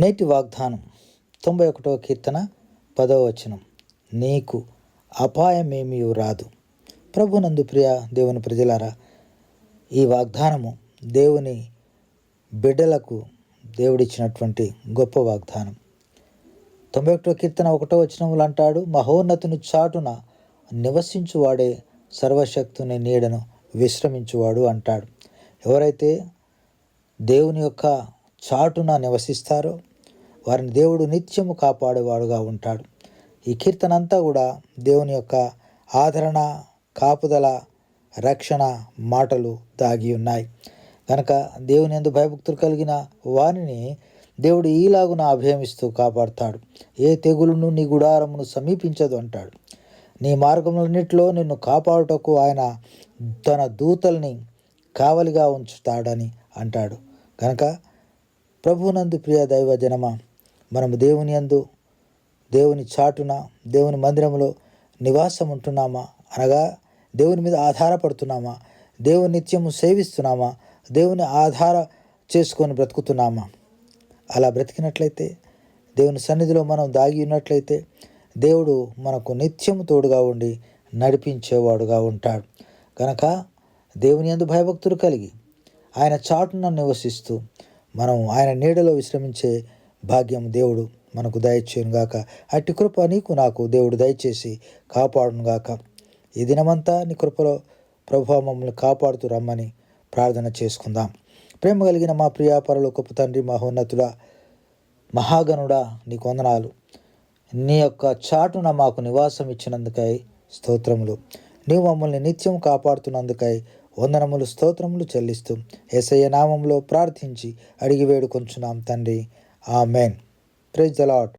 నేటి వాగ్దానం తొంభై ఒకటవ కీర్తన పదవ వచనం. నీకు అపాయమేమీ రాదు. ప్రభునందు ప్రియ దేవుని ప్రజలారా ఈ వాగ్దానము దేవుని బిడ్డలకు దేవుడిచ్చినటువంటి గొప్ప వాగ్దానం. తొంభై ఒకటో కీర్తన ఒకటో వచనములు అంటాడు మహోన్నతుని చాటున నివసించువాడే సర్వశక్తుని నీడను విశ్రమించువాడు అంటాడు. ఎవరైతే దేవుని యొక్క చాటున నివసిస్తారో వారిని దేవుడు నిత్యము కాపాడేవాడుగా ఉంటాడు. ఈ కీర్తన అంతా కూడా దేవుని యొక్క ఆదరణ కాపుదల రక్షణ మాటలు దాగి ఉన్నాయి. కనుక దేవుని ఎందు భయభక్తులు కలిగిన వారిని దేవుడు ఈలాగున అభయమిస్తూ కాపాడుతాడు. ఏ తెగులును నీ గుడారమును సమీపించదు అంటాడు. నీ మార్గములన్నిటిలో నిన్ను కాపాడుటకు ఆయన తన దూతల్ని కావలిగా ఉంచుతాడని అంటాడు. కనుక ప్రభునందు ప్రియ దైవ జనమ మనము దేవుని యందు దేవుని చాటున దేవుని మందిరంలో నివాసం ఉంటున్నామా అనగా దేవుని మీద ఆధారపడుతున్నామా? దేవుని నిత్యము సేవిస్తున్నామా? దేవుని ఆధార చేసుకొని బ్రతుకుతున్నామా? అలా బ్రతికినట్లయితే దేవుని సన్నిధిలో మనం దాగి ఉన్నట్లయితే దేవుడు మనకు నిత్యము తోడుగా ఉండి నడిపించేవాడుగా ఉంటాడు. కనుక దేవుని యందు భయభక్తులు కలిగి ఆయన చాటున నివసిస్తూ మనం ఆయన నీడలో విశ్రమించే భాగ్యం దేవుడు మనకు దయచేయునుగాక అట్టి కృప నీకు నాకు దేవుడు దయచేసి కాపాడునుగాక ఈ దినమంతా నీ కృపలో ప్రభు మమ్మల్ని కాపాడుతూ రమ్మని ప్రార్థన చేసుకుందాం. ప్రేమ కలిగిన మా ప్రియాపరలు గొప్ప తండ్రి మహోన్నతుడా మహాగణుడా నీ వందనాలు. నీ యొక్క చాటున మాకు నివాసం ఇచ్చినందుకై స్తోత్రములు. నీవు మమ్మల్ని నిత్యం కాపాడుతున్నందుకై వందనములు స్తోత్రములు చెల్లిస్తూ ఏసయ్య నామంలో ప్రార్థించి అడిగి వేడుకొంచున్నాం తండ్రి. ఆ మెయిన్ ప్రైజ్ ద లాట్